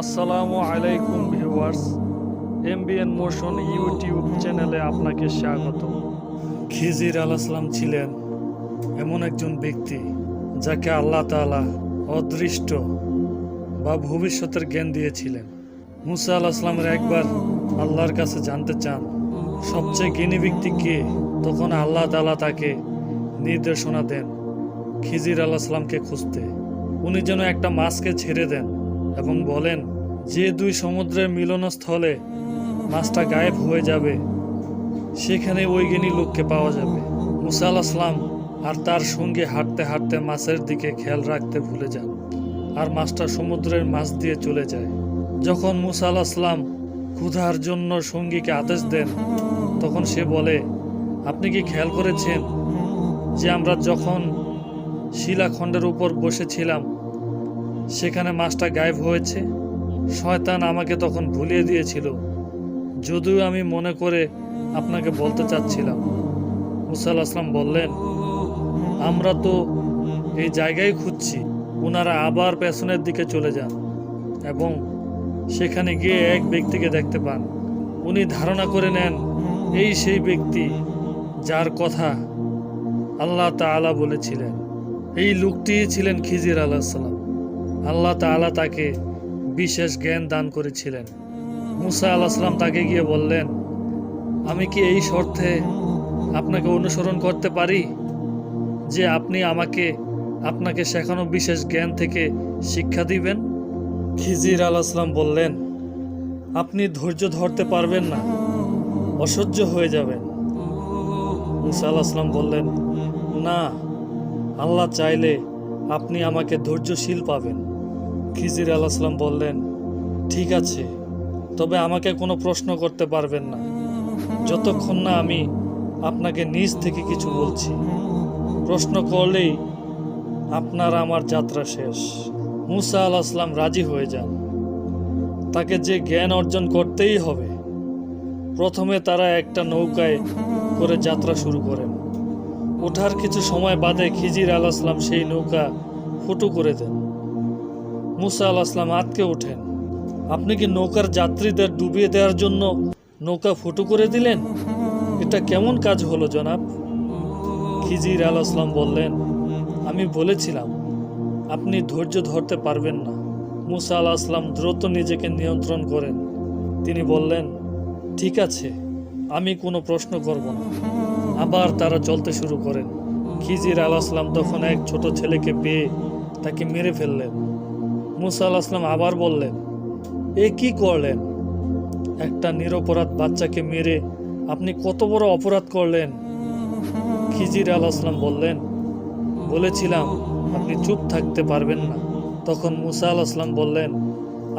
আসসালামু আলাইকুম viewers, MBN motion YouTube চ্যানেলে আপনাকে স্বাগত খিজির আলাইসলাম ছিলেন এমন একজন ব্যক্তি যাকে আল্লাহ তাআলা অদৃষ্ট বা ভবিষ্যতের জ্ঞান দিয়েছিলেন। মুসা আলাহিসামের একবার আল্লাহর কাছে জানতে চান, সবচেয়ে জ্ঞানী ব্যক্তি কে? তখন আল্লাহ তালা তাকে নির্দেশনা দেন খিজির আলাহিসামকে খুঁজতে। উনি যেন একটা মাছকে ছেড়ে দেন। এবং বলেন, যে দুই সমুদ্রের মিলনস্থলে মাছটা গায়েব হয়ে যাবে সেখানে ওই জ্ঞানী লোককে পাওয়া যাবে। মুসা আল আসলাম আর তার সঙ্গে হাঁটতে হাঁটতে মাছের দিকে খেয়াল রাখতে ভুলে যান আর মাছটা সমুদ্রের মাছ দিয়ে চলে যায়। যখন মুসা আল আসলাম ক্ষুধার জন্য সঙ্গীকে আদেশ দেন, তখন সে বলে, আপনি কি খেয়াল করেছেন যে আমরা যখন শিলাখণ্ডের উপর বসেছিলাম সেখানে মাছটা গায়েব হয়েছে। শয়তান আমাকে তখন ভুলিয়ে দিয়েছিল। যদিও আমি মনে করে আপনাকে বলতে চাচ্ছিলাম। মুসাল আসলাম বললেন, আমরা তো এই জায়গায় খুঁজছি। ওনারা আবার পেছনের দিকে চলে যান এবং সেখানে গিয়ে এক ব্যক্তিকে দেখতে পান। উনি ধারণা করে নেন, এই সেই ব্যক্তি যার কথা আল্লাহ তাআলা বলেছিলেন। এই লোকটি ছিলেন খিজির আলাহিসাল্লাম আল্লাহ তাআলা তাকে বিশেষ জ্ঞান দান করেছিলেন। মুসা আলাহিসাম তাকে গিয়ে বললেন, আমি কি এই শর্তে আপনাকে অনুসরণ করতে পারি যে আপনি আমাকে, আপনাকে শেখানো বিশেষ জ্ঞান থেকে শিক্ষা দিবেন? খিজির আলাহিসাম বললেন, আপনি ধৈর্য ধরতে পারবেন না, অসহ্য হয়ে যাবেন। মুসা আলাহিসাম বললেন, না, আল্লাহ চাইলে আপনি আমাকে ধৈর্যশীল পাবেন। খিজির আলাহিসাম বললেন, ঠিক আছে, তবে আমাকে কোনো প্রশ্ন করতে পারবেন না। যতক্ষণ না আমি আপনাকে নিজ থেকে কিছু বলছি। প্রশ্ন করলেই আপনার আমার যাত্রা শেষ। মুসা আল রাজি হয়ে যান। তাকে যে জ্ঞান অর্জন করতেই হবে, প্রথমে তারা একটা নৌকায় করে যাত্রা শুরু করেন। ওঠার কিছু সময় বাদে খিজির আল সেই নৌকা ফুটো করে দেন। মুসা আল আসলাম আতকে ওঠেন। আপনি কি নৌকার যাত্রীদের ডুবিয়ে দেওয়ার জন্য নৌকা ফুটো করে দিলেন? এটা কেমন কাজ হলো জনাব? খিজির আল আসলাম বললেন, আমি বলেছিলাম, আপনি ধৈর্য ধরতে পারবেন না। মুসা আল আসলাম দ্রুত নিজেকে নিয়ন্ত্রণ করেন। তিনি বললেন, ঠিক আছে, আমি কোনো প্রশ্ন করব না। আবার তারা চলতে শুরু করেন। খিজির আল আসলাম তখন এক ছোট ছেলেকে পেয়ে তাকে মেরে ফেললেন। মুসা আল আসলাম আবার বললেন, এ কি করলেন? একটা নিরপরাধ বাচ্চাকে মেরে আপনি কত বড় অপরাধ করলেন? খিজির আল আসলাম বললেন, বলেছিলাম, আপনি চুপ থাকতে পারবেন না। তখন মুসা আল আসলাম বললেন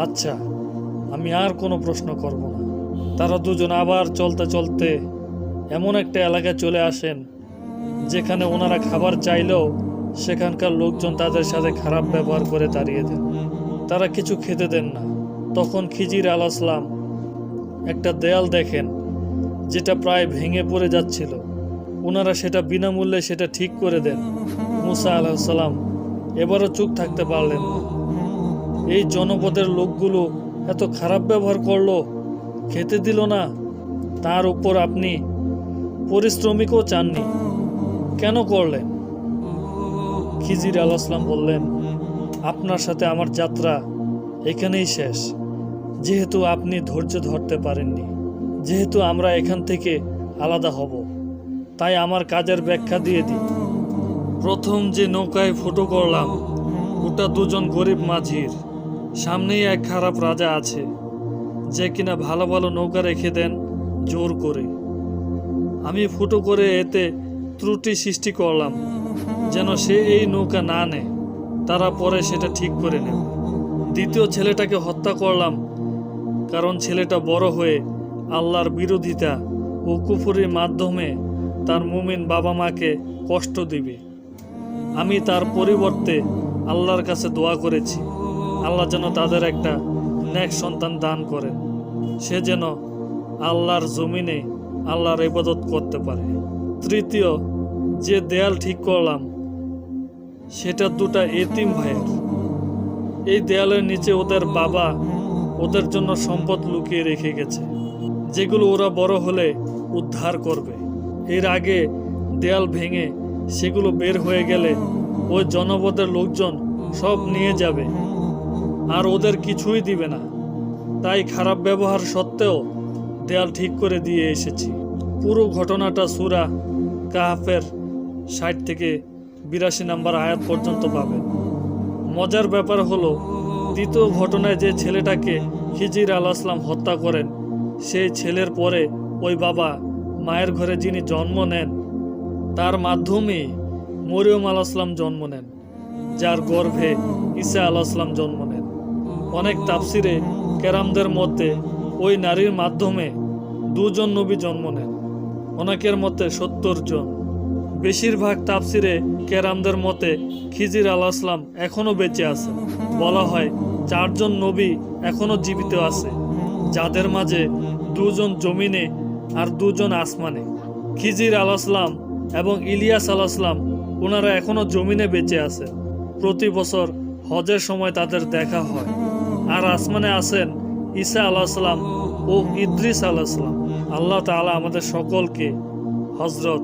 আচ্ছা আমি আর কোনো প্রশ্ন করব না। তারা দুজন আবার চলতে চলতে এমন একটা এলাকায় চলে আসেন, যেখানে ওনারা খাবার চাইলেও সেখানকার লোকজন তাদের সাথে খারাপ ব্যবহার করে দাঁড়িয়ে দেন। তারা কিছু খেতে দেন না। তখন খিজির আল আসলাম একটা দেয়াল দেখেন, যেটা প্রায় ভেঙে পড়ে যাচ্ছিল। ওনারা সেটা বিনামূল্যে সেটা ঠিক করে দেন। মুসা আলাহিসাল্লাম এবারও চুপ থাকতে পারলেন না। এই জনপদের লোকগুলো এত খারাপ ব্যবহার করল, খেতে দিল না। তার উপর আপনি পরিশ্রমিকও চাননি। কেন করলেন? খিজির আল আসলাম বললেন আপনার সাথে আমার যাত্রা এখানেই শেষ। যেহেতু আপনি ধৈর্য ধরতে পারেননি, যেহেতু আমরা এখান থেকে আলাদা হব, তাই আমার কাজের ব্যাখ্যা দিয়ে দিই। প্রথম যে নৌকায় ফুটো করলাম, ওটা দুজন গরিব মাঝির, সামনেই এক খারাপ রাজা আছে, যে কিনা ভালো ভালো নৌকা রেখে দেন জোর করে। আমি ফুটো করে এতে ত্রুটি সৃষ্টি করলাম, যেন সে এই নৌকা না নেয়। তারা পরে সেটা ঠিক করে নেবে। দ্বিতীয় ছেলেটাকে হত্যা করলাম, কারণ ছেলেটা বড় হয়ে আল্লাহর বিরোধিতা ও কুফুরির মাধ্যমে তার মুমিন বাবা মাকে কষ্ট দিবে। আমি তার পরিবর্তে আল্লাহর কাছে দোয়া করেছি, আল্লাহ যেন তাদের একটা নেক সন্তান দান করেন। সে যেন আল্লাহর জমিনে আল্লাহর ইবাদত করতে পারে। তৃতীয়, যে দেয়াল ঠিক করলাম সেটা দুটা এতিম ভাইয়ের। এই দেয়ালের নিচে ওদের বাবা ওদের জন্য সম্পদ লুকিয়ে রেখে গেছে, যেগুলো ওরা বড় হলে উদ্ধার করবে। এর আগে দেয়াল ভেঙে সেগুলো বের হয়ে গেলে ওই জনপদের লোকজন সব নিয়ে যাবে, আর ওদের কিছুই দিবে না। তাই খারাপ ব্যবহার সত্ত্বেও দেয়াল ঠিক করে দিয়ে এসেছি। পুরো ঘটনাটা সুরা কাহাফের ষাট থেকে বিরাশি নাম্বার আয়াত পর্যন্ত পাবেন মজার ব্যাপার হলো, দ্বিতীয় ঘটনায় যে ছেলেটাকে হিজির আল আসলাম হত্যা করেন, সেই ছেলের পরে ওই বাবা মায়ের ঘরে যিনি জন্ম নেন, তার মাধ্যমে মরিয়ম আল আসলাম জন্ম নেন, যার গর্ভে ঈসা আল আসলাম জন্ম নেন। অনেক তাফসিরে কেরামদের মধ্যে ওই নারীর মাধ্যমে দুজন নবী জন্ম নেন অনেকের মতে সত্তর জন। বেশিরভাগ তাফসিরে কেরামদের মতে খিজির আল আসলাম এখনও বেঁচে আছে। বলা হয় চারজন নবী এখনও জীবিত আছে, যাদের মাঝে দুজন জমিনে আর দুজন আসমানে। খিজির আল আসলাম এবং ইলিয়াস আল আসলাম ওনারা এখনও জমিনে বেঁচে আছে। প্রতি বছর হজের সময় তাদের দেখা হয়। আর আসমানে আছেন ঈসা আল্লাহ সাল্লাম ও ইদ্রিস আল্লাহ সাল্লাম আল্লাহ তাআলা আমাদের সকলকে হজরত